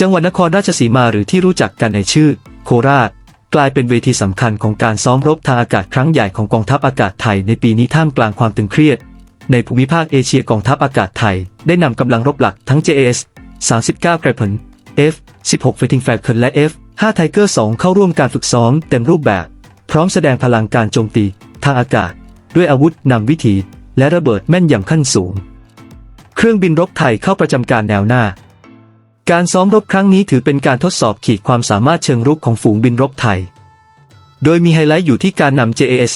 จังหวัดนครราชสีมาหรือที่รู้จักกันในชื่อ โคราช กลายเป็นเวทีสำคัญของการซ้อมรบทางอากาศครั้งใหญ่ของกองทัพอากาศไทยในปีนี้ท่ามกลางความตึงเครียด ในภูมิภาคเอเชียกองทัพอากาศไทย ได้นำกำลังรบหลักทั้ง JAS 39 Gripen F 16 Fighting Falcon และ F 5 Tiger 2 เข้าร่วมการฝึกซ้อมเต็มรูปแบบ พร้อมแสดงพลังการโจมตีทางอากาศ ด้วยอาวุธนำวิถี และระเบิดแม่นยำขั้นสูง เครื่องบินรบไทยเข้าประจำการแนวหน้า การซ้อมรบครั้งนี้ถือเป็นการทดสอบขีดความสามารถเชิงรุกของฝูงบินรบไทย โดยมีไฮไลท์อยู่ที่การนำ JAS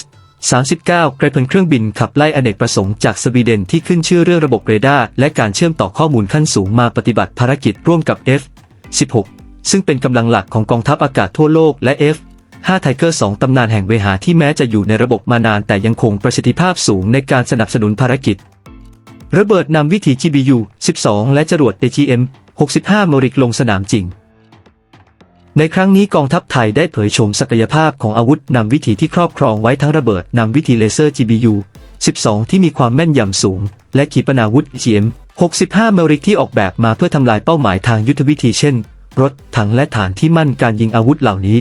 39 กระเพนเครื่องบินขับไล่อเนกประสงค์จากสวีเดนที่ขึ้นชื่อเรื่องระบบเรดาร์และการเชื่อมต่อข้อมูลขั้นสูงมาปฏิบัติภารกิจร่วมกับ F 16 ซึ่งเป็นกำลังหลักของกองทัพอากาศทั่วโลกและ F 5 Tiger 2 ตำนานแห่งเวหาที่แม้จะอยู่ในระบบมานานแต่ยังคงประสิทธิภาพสูงในการสนับสนุนภารกิจ ระเบิดนำวิถี GBU 12 และจรวด AGM 65 มริกลงสนามจริง ในครั้งนี้กองทัพไทยได้เผยโฉมศักยภาพของอาวุธนำวิถีที่ครอบครองไว้ทั้งระเบิดนำวิถีเลเซอร์ GBU 12 ที่มีความแม่นยำสูง และขีปนาวุธ GM 65 มริกที่ออกแบบมาเพื่อทำลายเป้าหมายทางยุทธวิธีเช่น รถถังและฐานที่มั่นการยิงอาวุธเหล่านี้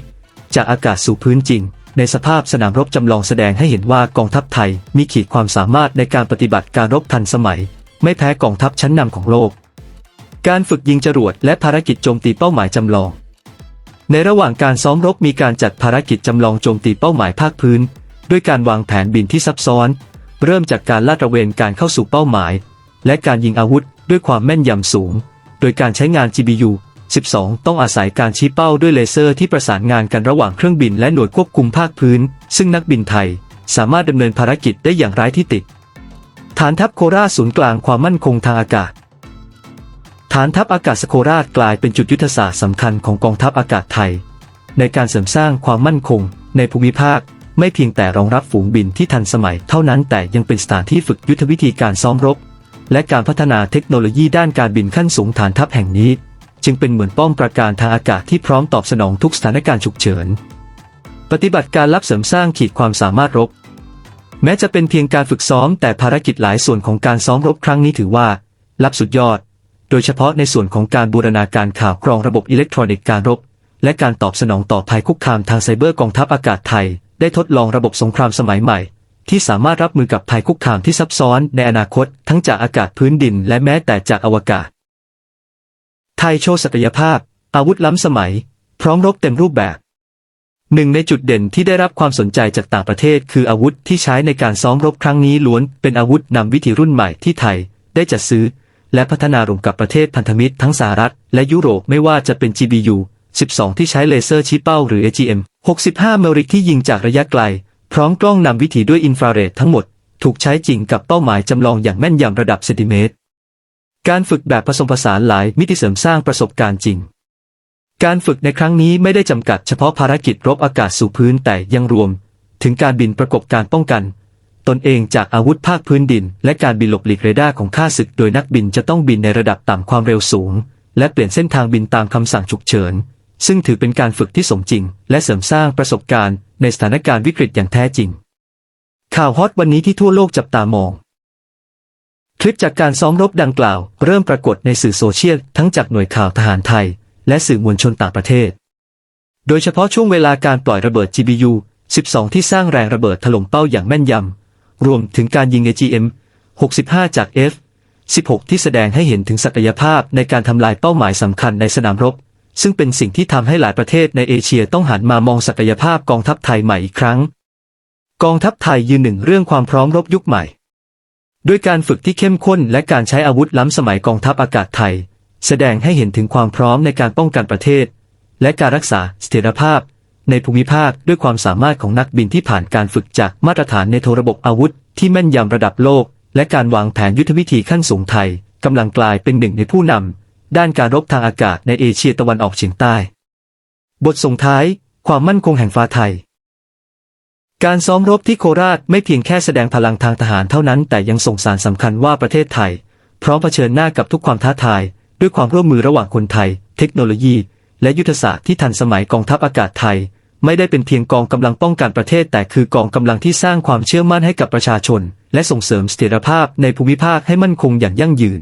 จากอากาศสู่พื้นจริง ในสภาพสนามรบจำลองแสดงให้เห็นว่ากองทัพไทยมีขีดความสามารถในการปฏิบัติการรบทันสมัย ไม่แพ้กองทัพชั้นนำของโลก การฝึกยิงจรวดและภารกิจโจมตีเป้าหมายจำลอง ในระหว่างการซ้อมรบมีการจัดภารกิจจำลองโจมตีเป้าหมายภาคพื้น ด้วยการวางแผนบินที่ซับซ้อน เริ่มจากการลาดตระเวนการเข้าสู่เป้าหมาย และการยิงอาวุธด้วยความแม่นยำสูง โดยการใช้งาน GBU 12 ต้องอาศัยการชี้เป้าด้วยเลเซอร์ที่ประสานงานกันระหว่างเครื่องบินและหน่วยควบคุมภาคพื้น ซึ่งนักบินไทย สามารถดำเนินภารกิจได้อย่างไร้ที่ติด ฐานทัพโคราศูนย์กลางความมั่นคงทางอากาศ ฐานทัพอากาศโคราชกลายเป็นจุดยุทธศาสตร์สำคัญของกองทัพอากาศไทย ในการเสริมสร้างความมั่นคง ในภูมิภาค ไม่เพียงแต่รองรับฝูงบินที่ทันสมัยเท่านั้นแต่ยังเป็นสถานที่ฝึกยุทธวิธีการซ้อมรบ และการพัฒนาเทคโนโลยีด้านการบินขั้นสูงฐานทัพแห่งนี้ จึงเป็นเหมือนป้อมปราการทางอากาศที่พร้อมตอบสนองทุกสถานการณ์ฉุกเฉิน ปฏิบัติการลับเสริมสร้างขีดความสามารถรบ แม้จะเป็นเพียงการฝึกซ้อมแต่ภารกิจหลายส่วนของการซ้อมรบครั้งนี้ถือว่าลับสุดยอด ดยเฉพาะในส่วนของการบูรณาการข่าวกรองระบบอิเล็กทรอนิกส์การรบ และการตอบสนองต่อภัยคุกคามทางไซเบอร์กองทัพอากาศไทย ได้ทดลองระบบสงครามสมัยใหม่ ที่สามารถรับมือกับภัยคุกคามที่ซับซ้อนในอนาคต ทั้งจากอากาศพื้นดิน และแม้แต่จากอวกาศ ไทยโชว์ศักยภาพ อาวุธล้ำสมัย พร้อมรบเต็มรูปแบบหนึ่งในจุดเด่นที่ได้รับความสนใจจากต่างประเทศ คืออาวุธที่ใช้ในการซ้อมรบครั้งนี้ล้วนเป็นอาวุธนำวิถีรุ่นใหม่ที่ไทย ได้จัดซื้อ และพัฒนาร่วมกับประเทศพันธมิตรทั้งสหรัฐ และยุโรปไม่ว่าจะเป็น GBU 12 ที่ใช้เลเซอร์ชี้เป้าหรือ AGM 65 เมริกที่ยิงจากระยะไกล พร้อมกล้องนำวิถีด้วยอินฟราเรดทั้งหมด ถูกใช้จริงกับเป้าหมายจำลองอย่างแม่นยำระดับเซนติเมตร การฝึกแบบผสมผสานหลายมิติเสริมสร้างประสบการณ์จริง การฝึกในครั้งนี้ไม่ได้จำกัดเฉพาะภารกิจรบอากาศสู่พื้นแต่ยังรวม ถึงการบินประกบการป้องกัน ตนเองจากอาวุธภาคพื้นดิน และการบินหลบหลีกเรดาร์ของข้าศึกโดยนักบินจะต้องบินในระดับต่ำความเร็วสูง และเปลี่ยนเส้นทางบินตามคำสั่งฉุกเฉิน ซึ่งถือเป็นการฝึกที่สมจริง และเสริมสร้างประสบการณ์ในสถานการณ์วิกฤตอย่างแท้จริง ข่าวฮอตวันนี้ที่ทั่วโลกจับตามองคลิปจากการซ้อมรบดังกล่าว เริ่มปรากฏในสื่อโซเชียลทั้งจากหน่วยข่าวทหารไทย และสื่อมวลชนต่างประเทศ โดยเฉพาะช่วงเวลาการปล่อยระเบิด GBU 12 ที่สร้างแรงระเบิดถล่มเป้าอย่างแม่นยำ รวมถึงการยิง AGM 65 จาก F 16 ที่แสดงให้เห็นถึงศักยภาพในการทำลายเป้าหมายสำคัญในสนามรบ ซึ่งเป็นสิ่งที่ทำให้หลายประเทศในเอเชียต้องหันมามองศักยภาพกองทัพไทยใหม่อีกครั้ง กองทัพไทยยืนหนึ่งเรื่องความพร้อมรบยุคใหม่ ด้วยการฝึกที่เข้มข้นและการใช้อาวุธล้ำสมัยกองทัพอากาศไทย แสดงให้เห็นถึงความพร้อมในการป้องกันประเทศ และการรักษาเสถียรภาพ ในภูมิภาคด้วยความสามารถของนักบินที่ผ่านการฝึกจากมาตรฐานในโทรระบบอาวุธ ที่แม่นยำระดับโลก และการวางแผนยุทธวิธีขั้นสูงไทยกำลังกลายเป็นหนึ่งในผู้นำด้านการรบทางอากาศในเอเชียตะวันออกเฉียงใต้ บทส่งท้าย ความมั่นคงแห่งฟ้าไทย การซ้อมรบที่โคราชไม่เพียงแค่แสดงพลังทางทหารเท่านั้น แต่ยังส่งสารสำคัญว่าประเทศไทย พร้อมเผชิญหน้ากับทุกความท้าทาย ด้วยความร่วมมือระหว่างคนไทย เทคโนโลยี และยุทธศาสตร์ที่ทันสมัยกองทัพอากาศไทย ไม่ได้เป็นเพียงกองกำลังป้องกันประเทศ แต่คือกองกำลังที่สร้างความเชื่อมั่นให้กับประชาชน และส่งเสริมเสถียรภาพในภูมิภาคให้มั่นคงอย่างยั่งยืน